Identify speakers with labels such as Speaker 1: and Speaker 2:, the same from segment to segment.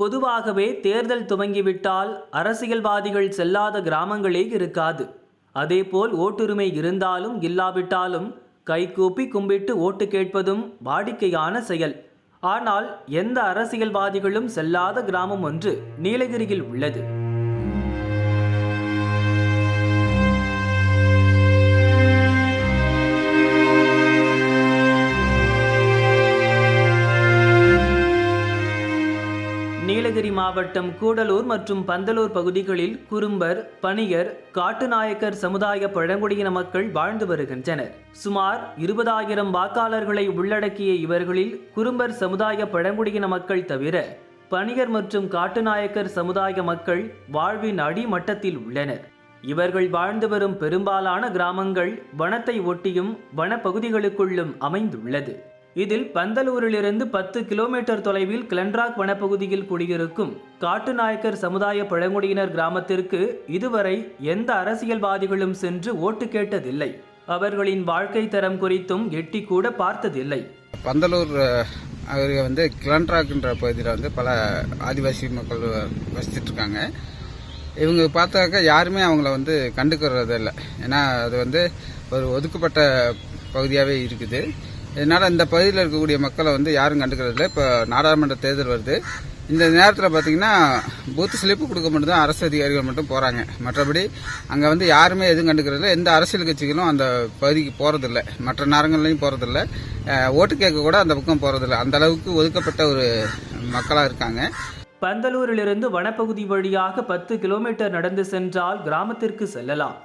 Speaker 1: பொதுவாகவே தேர்தல் துவங்கிவிட்டால் அரசியல்வாதிகள் செல்லாத கிராமங்களே இருக்காது. அதேபோல் ஓட்டுரிமை இருந்தாலும் இல்லாவிட்டாலும் கைகூப்பி கும்பிட்டு ஓட்டு கேட்பதும் வாடிக்கையான செயல். ஆனால் எந்த அரசியல்வாதிகளும் செல்லாத கிராமம் ஒன்று நீலகிரியில் உள்ளது. மாவட்டம் கூடலூர் மற்றும் பந்தலூர் பகுதிகளில் குறும்பர் பணியர் காட்டுநாயக்கர் சமுதாய பழங்குடியின மக்கள் வாழ்ந்து வருகின்றனர். சுமார் இருபதாயிரம் வாக்காளர்களை உள்ளடக்கிய இவர்களில் குறும்பர் சமுதாய பழங்குடியின மக்கள் தவிர பணியர் மற்றும் காட்டுநாயக்கர் சமுதாய மக்கள் வாழ்வின் அடிமட்டத்தில் உள்ளனர். இவர்கள் வாழ்ந்து வரும் பெரும்பாலான கிராமங்கள் வனத்தை ஒட்டியும் வனப்பகுதிகளுக்குள்ளும் அமைந்துள்ளது. இதில் பந்தலூரிலிருந்து பத்து கிலோமீட்டர் தொலைவில் கிளன்ராக் வனப்பகுதியில் குடியிருக்கும் காட்டுநாயக்கர் சமுதாய பழங்குடியினர் கிராமத்திற்கு இதுவரை எந்த அரசியல்வாதிகளும் சென்று ஓட்டு கேட்டதில்லை. அவர்களின் வாழ்க்கை தரம் குறித்தும் எட்டி கூட பார்த்ததில்லை.
Speaker 2: பந்தலூர் அவர்கள் வந்து கிளன்ட்ராக்ன்ற பகுதியில் வந்து பல ஆதிவாசி மக்கள் வசிச்சுட்டு இருக்காங்க இவங்க பார்த்தாக்க யாருமே அவங்கள வந்து கண்டுக்கிறது இல்லை ஏன்னா அது வந்து ஒரு ஒதுக்கப்பட்ட பகுதியாகவே இருக்குது. இதனால் இந்த பகுதியில் இருக்கக்கூடிய மக்களை வந்து யாரும் கண்டுக்கிறது இல்லை இப்போ நாடாளுமன்ற தேர்தல் வருது. இந்த நேரத்தில் பார்த்தீங்கன்னா பூத்து ஸ்லிப்பு கொடுக்க மட்டும் தான் அரசு அதிகாரிகள் மட்டும் போகிறாங்க மற்றபடி அங்கே வந்து யாருமே எதுவும் கண்டுக்கிறதில்ல. எந்த அரசியல் கட்சிகளும் அந்த பகுதிக்கு போகிறதில்ல மற்ற நேரங்கள்லையும் போகிறதில்ல ஓட்டு கேட்க கூட அந்த பக்கம் போகிறதில்ல அந்த அளவுக்கு ஒதுக்கப்பட்ட ஒரு மக்களாக இருக்காங்க.
Speaker 1: பந்தலூரிலிருந்து வனப்பகுதி வழியாக பத்து கிலோமீட்டர் நடந்து சென்றால் கிராமத்திற்கு செல்லலாம்.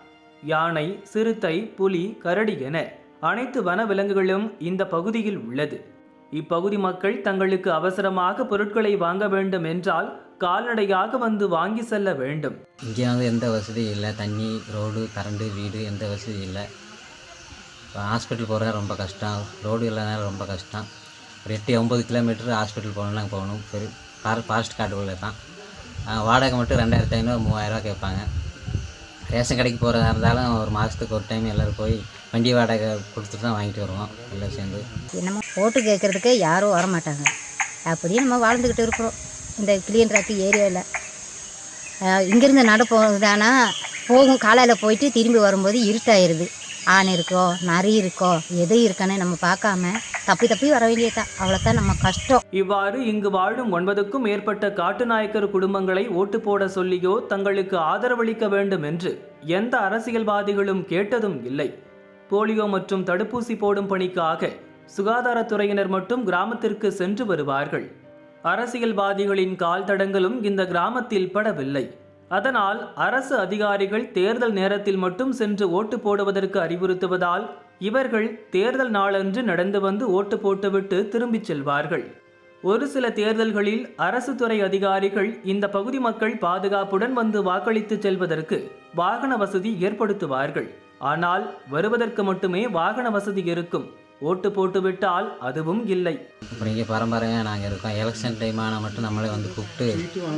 Speaker 1: யானை சிறுத்தை புலி கரடி என அனைத்து வனவிலங்குகளும் இந்த பகுதியில் உள்ளது. இப்பகுதி மக்கள் தங்களுக்கு அவசரமாக பொருட்களை வாங்க வேண்டும் என்றால் கால்நடையாக வந்து வாங்கி செல்ல வேண்டும்.
Speaker 3: இங்கே வந்து எந்த வசதியும் இல்லை. தண்ணி ரோடு கரண்டு வீடு எந்த வசதியும் இல்லை. ஹாஸ்பிட்டல் போகிறது ரொம்ப கஷ்டம். ரோடு இல்லைனால ரொம்ப கஷ்டம். ஒரு எட்டு ஒம்பது கிலோமீட்டர் ஹாஸ்பிட்டல் போகணும்னா போகணும். பெரு ஃபாரஸ்ட் காட்டுக்குள்ளே தான் வாடகை மட்டும் ரெண்டாயிரத்தி ஐநூறு மூவாயிரரூவா கேட்பாங்க. ரேஷன் கடைக்கு போகிறதா இருந்தாலும் ஒரு மாதத்துக்கு ஒரு டைம் எல்லோரும் போய் வண்டி வாடகை கொடுத்துட்டு தான் வாங்கிட்டு வருவோம் எல்லாம் சேர்ந்து.
Speaker 4: என்னமோ ஓட்டு கேட்குறதுக்கு யாரும் வர மாட்டாங்க. அப்படியே நம்ம வாழ்ந்துக்கிட்டு இருக்கிறோம். இந்த கிளியன்ராக்கு ஏரியாவில் இங்கேருந்து நடப்போதானா போகும் காலையில் போயிட்டு திரும்பி வரும்போது இருட்டாயிருது. ஆண் இருக்கோ நரி இருக்கோ எது இருக்கான்னு நம்ம பார்க்காம தப்பி தப்பி வர வேண்டியதுதான். அவ்வளோதான் நம்ம கஷ்டம்.
Speaker 1: இவ்வாறு இங்கு வாழும் ஒன்பதுக்கும் மேற்பட்ட காட்டுநாயக்கர் குடும்பங்களை ஓட்டு போட சொல்லியோ தங்களுக்கு ஆதரவளிக்க வேண்டும் என்று எந்த அரசியல்வாதிகளும் கேட்டதும் இல்லை. போலியோ மற்றும் தடுப்பூசி போடும் பணிக்காக சுகாதாரத்துறையினர் மட்டும் கிராமத்திற்கு சென்று வருவார்கள். அரசியல்வாதிகளின் கால் தடங்களும் இந்த கிராமத்தில் படவில்லை. அதனால் அரசு அதிகாரிகள் தேர்தல் நேரத்தில் மட்டும் சென்று ஓட்டு போடுவதற்கு அறிவுறுத்துவதால் இவர்கள் தேர்தல் நாளன்று நடந்து வந்து ஓட்டு போட்டுவிட்டு திரும்பிச் செல்வார்கள். ஒரு சில தேர்தல்களில் அரசு துறை அதிகாரிகள் இந்த பகுதி மக்கள் பாதுகாப்புடன் வந்து வாக்களித்து செல்வதற்கு வாகன வசதி ஏற்படுத்துவார்கள். ஆனால் வருவதற்கு மட்டுமே வாகன வசதி இருக்கும். ஓட்டு போட்டுவிட்டால் அதுவும் இல்லை.
Speaker 3: அப்புறம் இங்கே பரம்பரையாக நாங்கள் இருக்கோம். எலெக்ஷன் டைம் ஆனால் மட்டும் நம்மளே வந்து கூப்பிட்டு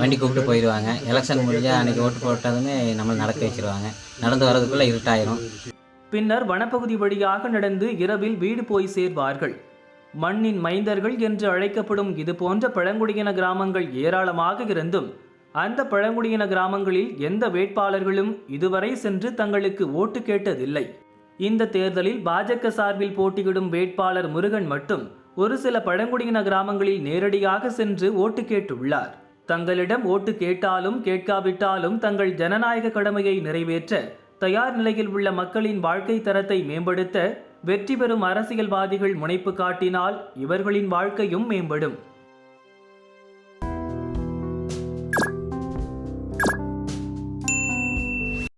Speaker 3: வண்டி கூப்பிட்டு போயிடுவாங்க. எலெக்ஷன் முடிஞ்சால் அன்றைக்கி ஓட்டு போட்டதுமே நம்மளை நடக்க வச்சிருவாங்க. நடந்து வரதுக்குள்ளே இருட்டாயிரும்.
Speaker 1: பின்னர் வனப்பகுதி வழியாக நடந்து இரவில் வீடு போய் சேர்வார்கள். மண்ணின் மைந்தர்கள் என்று அழைக்கப்படும் இது போன்ற பழங்குடியின கிராமங்கள் ஏராளமாக இருந்தும் அந்த பழங்குடியின கிராமங்களில் எந்த வேட்பாளர்களும் இதுவரை சென்று தங்களுக்கு ஓட்டு கேட்டதில்லை. இந்த தேர்தலில் பாஜக சார்பில் போட்டியிடும் வேட்பாளர் முருகன் மட்டும் ஒரு சில பழங்குடியின கிராமங்களில் நேரடியாக சென்று ஓட்டு கேட்டுள்ளார். தங்களிடம் ஓட்டு கேட்டாலும் கேட்காவிட்டாலும் தங்கள் ஜனநாயக கடமையை நிறைவேற்ற தயார் நிலையில் உள்ள மக்களின் வாழ்க்கை தரத்தை மேம்படுத்த வெற்றி பெறும் அரசியல்வாதிகள் முனைப்பு காட்டினால் இவர்களின் வாழ்க்கையும் மேம்படும்.